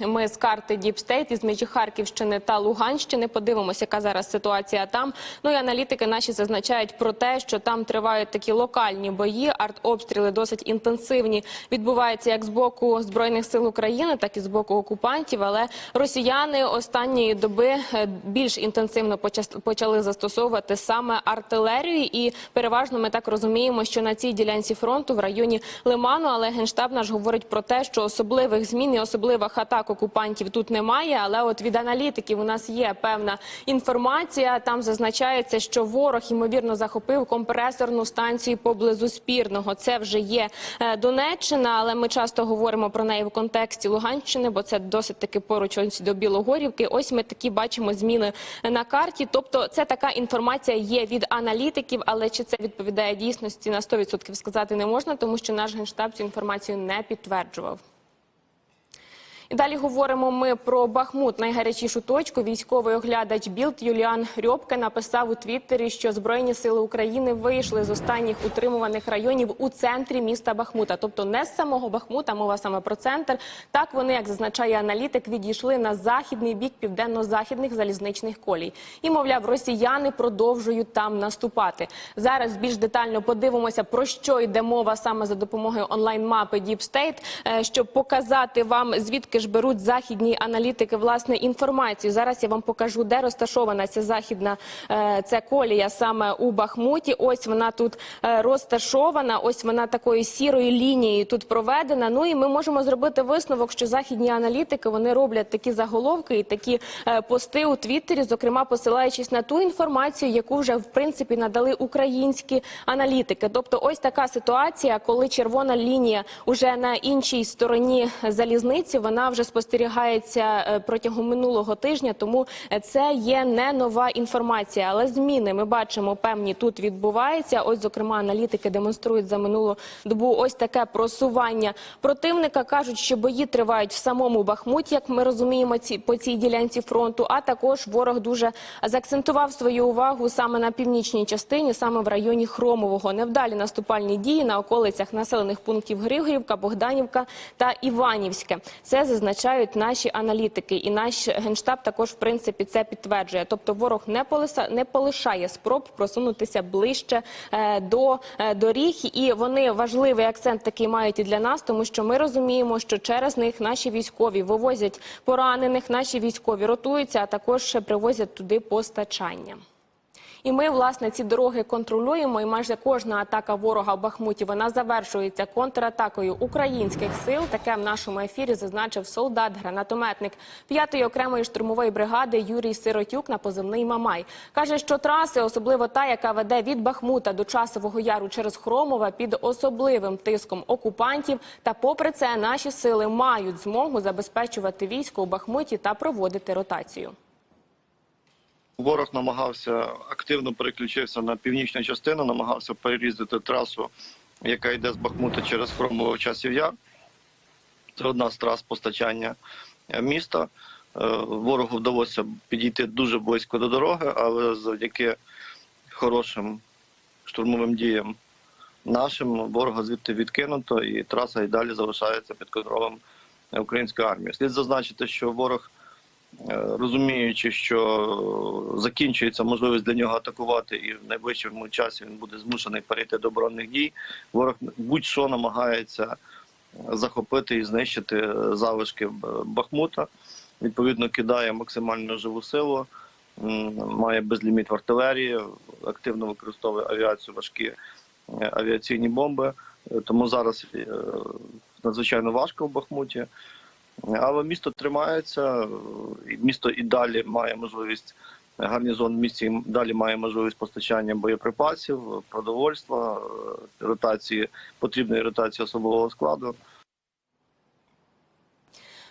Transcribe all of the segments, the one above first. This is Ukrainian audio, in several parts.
Ми з карти Діпстейт із межі Харківщини та Луганщини подивимося, яка зараз ситуація там. Ну і аналітики наші зазначають про те, що там тривають такі локальні бої. Артобстріли досить інтенсивні відбуваються як з боку збройних сил України, так і з боку окупантів. Але росіяни останньої доби е, більш інтенсивно почали застосовувати саме артилерію. І переважно ми так розуміємо, що на цій ділянці фронту в районі Лиману, але генштаб наш говорить про те, що особливих змін і особливих атак окупантів тут немає. Але от від аналітиків у нас є певна інформація. Там зазначається, що ворог ймовірно захопив компресорну станцію поблизу спірного. Це вже є е, Донеччина, але ми часто говоримо про неї в контексті Луганщини, бо це досить таки поруч ось до Білогорівки. Ось ми такі бачимо зміни на карті. Тобто, це така інформація є від аналітиків, але чи це відповідає дійсності на 100% сказати не можна, тому що наш генштаб цю інформацію не підтверджував. І далі говоримо ми про Бахмут, найгарячішу точку. Військовий оглядач Білд Юліан Рьобке написав у Твіттері, що Збройні сили України вийшли з останніх утримуваних районів у центрі міста Бахмута, тобто не з самого Бахмута, мова саме про центр. Так вони, як зазначає аналітик, відійшли на західний бік південно-західних залізничних колій. І мовляв, росіяни продовжують там наступати. Зараз більш детально подивимося про що йде мова саме за допомогою онлайн-мапи Deep State, е, щоб показати вам звідки ж беруть західні аналітики власне інформацію. Зараз я вам покажу, де розташована ця західна е, ця колія саме у Бахмуті. Ось вона тут е, розташована. Ось вона такою сірою лінією тут проведена. Ну і ми можемо зробити висновок, що західні аналітики вони роблять такі заголовки і такі е, пости у Твіттері, зокрема посилаючись на ту інформацію, яку вже в принципі надали українські аналітики. Тобто, ось така ситуація, коли червона лінія уже на іншій стороні залізниці, вона вже спостерігається е, протягом минулого тижня. Тому е, це є не нова інформація, але зміни ми бачимо певні тут відбуваються. Ось, зокрема, аналітики демонструють за минулу добу ось таке просування противника. кажуть, що бої тривають в самому Бахмуті, як ми розуміємо, ці по цій ділянці фронту. А також ворог дуже заакцентував свою увагу саме на північній частині, саме в районі Хромового. Невдалі наступальні дії на околицях населених пунктів Григорівка, Богданівка та Іванівське. Це зазначають наші аналітики, і наш генштаб також в принципі це підтверджує. Тобто, ворог не полиса не полишає спроб просунутися ближче е, до е, доріг, і вони важливий акцент такий мають і для нас, тому що ми розуміємо, що через них наші військові вивозять поранених, наші військові ротуються, а також привозять туди постачання. І ми, власне, ці дороги контролюємо. І майже кожна атака ворога в Бахмуті вона завершується контратакою українських сил. Таке в нашому ефірі зазначив солдат, гранатометник 5-ї окремої штурмової бригади Юрій Сиротюк на позивний Мамай. каже, що траси, особливо та, яка веде від Бахмута до часового яру через Хромове, під особливим тиском окупантів. Та, попри це, наші сили мають змогу забезпечувати військо у Бахмуті та проводити ротацію. Ворог намагався активно переключився на північну частину, намагався перерізати трасу, яка йде з Бахмута через Хромове в часів яр. Це одна з трас постачання е, міста. Е, Ворогу вдалося підійти дуже близько до дороги, але завдяки хорошим штурмовим діям нашим ворога звідти відкинуто, і траса і далі залишається під контролем української армії. Слід зазначити, що ворог Е, розуміючи, що закінчується можливість для нього атакувати, і в найближчому часі він буде змушений перейти до оборонних дій. Ворог будь-що намагається захопити і знищити залишки Бахмута. Відповідно, кидає максимально живу силу, має безліміт в артилерії, активно використовує авіацію, важкі е, авіаційні бомби. Е, Тому зараз е, надзвичайно важко в Бахмуті. Але місто тримається, місто і далі має можливість гарнізон в місті далі має можливість постачання боєприпасів, продовольства, е, ротації потрібної ротації особового складу.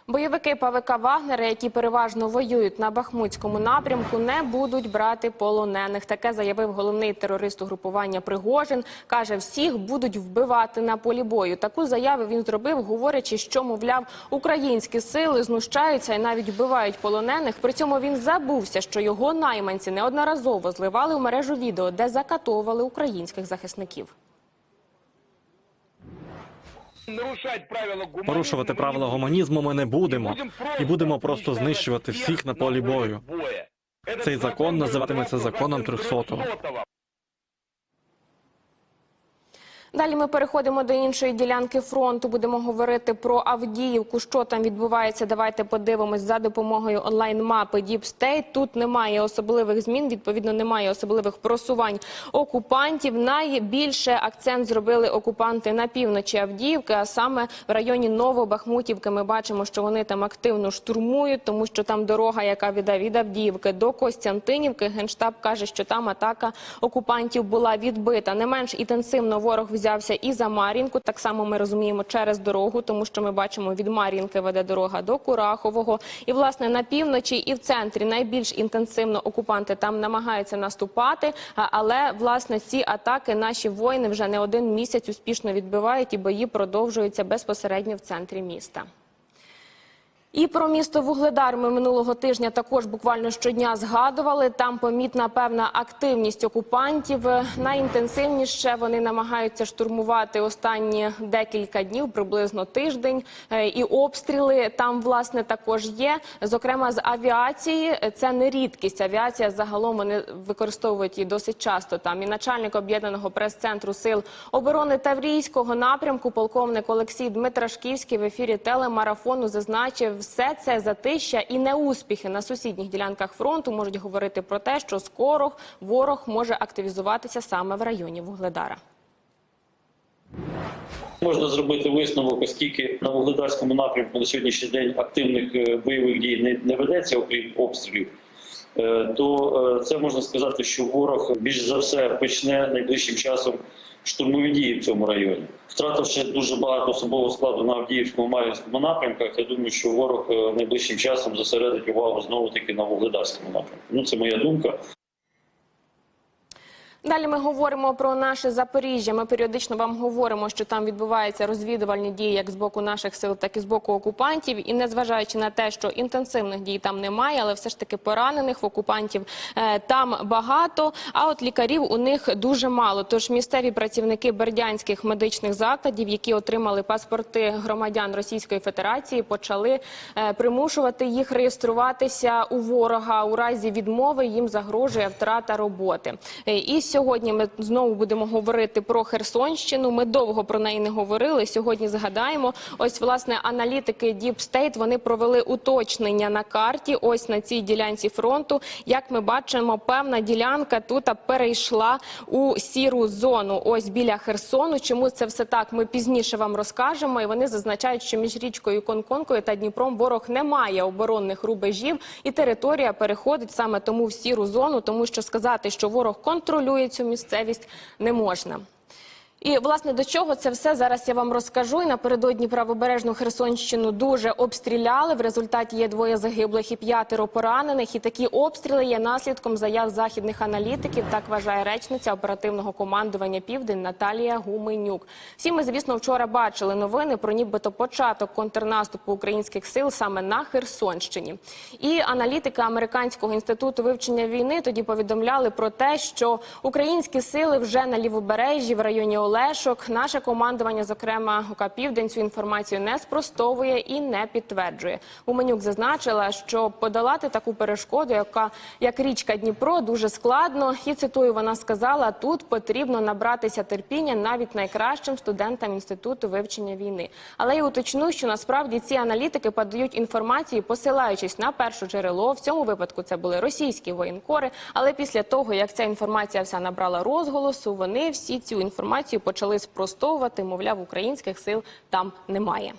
Бойовики ПВК Вагнера, які переважно воюють на Бахмутському напрямку, не будуть брати полонених. Таке заявив головний терорист угрупування Пригожин. каже, всіх будуть вбивати на полі бою. Таку заяву він зробив, говорячи, що мовляв, українські сили знущаються і навіть вбивають полонених. При цьому він забувся, що його найманці неодноразово зливали в мережу відео, де закатовували українських захисників. Порушувати правила гуманізму ми не будемо і будемо просто знищувати всіх на полі бою. Цей закон називатиметься закон законом трьохсотого. Далі ми переходимо до іншої ділянки фронту. Будемо говорити про Авдіївку. Що там відбувається? Давайте подивимось за допомогою онлайн-мапи State. Тут немає особливих змін. Відповідно, немає особливих просувань окупантів. Найбільше акцент зробили окупанти на півночі Авдіївки, а саме в районі Новобахмутівки. Ми бачимо, що вони там активно штурмують, тому що там дорога, яка веде від Авдіївки до Костянтинівки. Генштаб каже, що там атака окупантів була відбита. Не менш інтенсивно ворог взявся і за Мар'їнку. Так само ми розуміємо через дорогу, тому що ми бачимо від Мар'їнки веде дорога до Курахового. І власне на півночі і в центрі найбільш інтенсивно окупанти там намагаються наступати. Але власне ці атаки наші воїни вже не один місяць успішно відбивають, і бої продовжуються безпосередньо в центрі міста. І про місто Вугледар ми минулого тижня також буквально щодня згадували. Там помітна певна активність окупантів. Найінтенсивніше вони намагаються штурмувати останні декілька днів, приблизно тиждень. Е, І обстріли там власне також є. Зокрема, з авіації Е, це не рідкість. Авіація загалом вони використовують її досить часто. Там і начальник об'єднаного прес-центру сил оборони Таврійського напрямку, полковник Олексій Дмитрашківський в ефірі телемарафону зазначив, все це затища і неуспіхи на сусідніх ділянках фронту можуть говорити про те, що скоро ворог може активізуватися саме в районі Вугледара. Можна зробити висновок, оскільки на вугледарському напрямку на сьогоднішній день активних е, бойових дій не, не ведеться, окрім обстрілів. е, То е, це можна сказати, що ворог більш за все почне найближчим часом штурмові дії в цьому районі. Втративши дуже багато особового складу на Авдіївському Мар'їнському напрямках, я думаю, що ворог е, найближчим часом зосередить увагу знову таки на вугледарському напрямку. Ну це моя думка. Далі ми говоримо про наше Запоріжжя. Ми періодично вам говоримо, що там відбуваються розвідувальні дії як з боку наших сил, так і з боку окупантів. І незважаючи на те, що інтенсивних дій там немає, але все ж таки поранених в окупантів е, там багато. А от лікарів у них дуже мало. Тож місцеві працівники бердянських медичних закладів, які отримали паспорти громадян Російської Федерації, почали е, примушувати їх реєструватися у ворога. У разі відмови їм загрожує втрата роботи. Е, І сьогодні ми знову будемо говорити про Херсонщину. Ми довго про неї не говорили. Сьогодні згадаємо. Ось власне аналітики Deep State, вони провели уточнення на карті. Ось на цій ділянці фронту. Як ми бачимо, певна ділянка тут перейшла у сіру зону. Ось біля Херсону. Чому це все так? Ми пізніше вам розкажемо. І вони зазначають, що між річкою Конконкою та Дніпром ворог не має оборонних рубежів, і територія переходить саме тому в сіру зону, тому що сказати, що ворог контролює цю місцевість, не можна. І власне до чого це все зараз я вам розкажу. І напередодні правобережну Херсонщину дуже обстріляли. В результаті є двоє загиблих і п'ятеро поранених. І такі обстріли є наслідком заяв західних аналітиків. Так вважає речниця оперативного командування Південь Наталія Гуменюк. Всі ми, звісно, вчора бачили новини про нібито початок контрнаступу українських сил саме на Херсонщині. І аналітики американського інституту вивчення війни тоді повідомляли про те, що українські сили вже на лівобережжі в районі Олешок. Наше командування, зокрема ОК «Південь», цю інформацію не спростовує і не підтверджує. Уменюк зазначила, що подолати таку перешкоду, яка як річка Дніпро, дуже складно. І цитую, вона сказала: тут потрібно набратися терпіння навіть найкращим студентам інституту вивчення війни. Але я уточню, що насправді ці аналітики подають інформацію, посилаючись на перше джерело. В цьому випадку це були російські воєнкори. Але після того, як ця інформація вся набрала розголосу, вони всі цю інформацію почали спростовувати. Мовляв, українських сил там немає.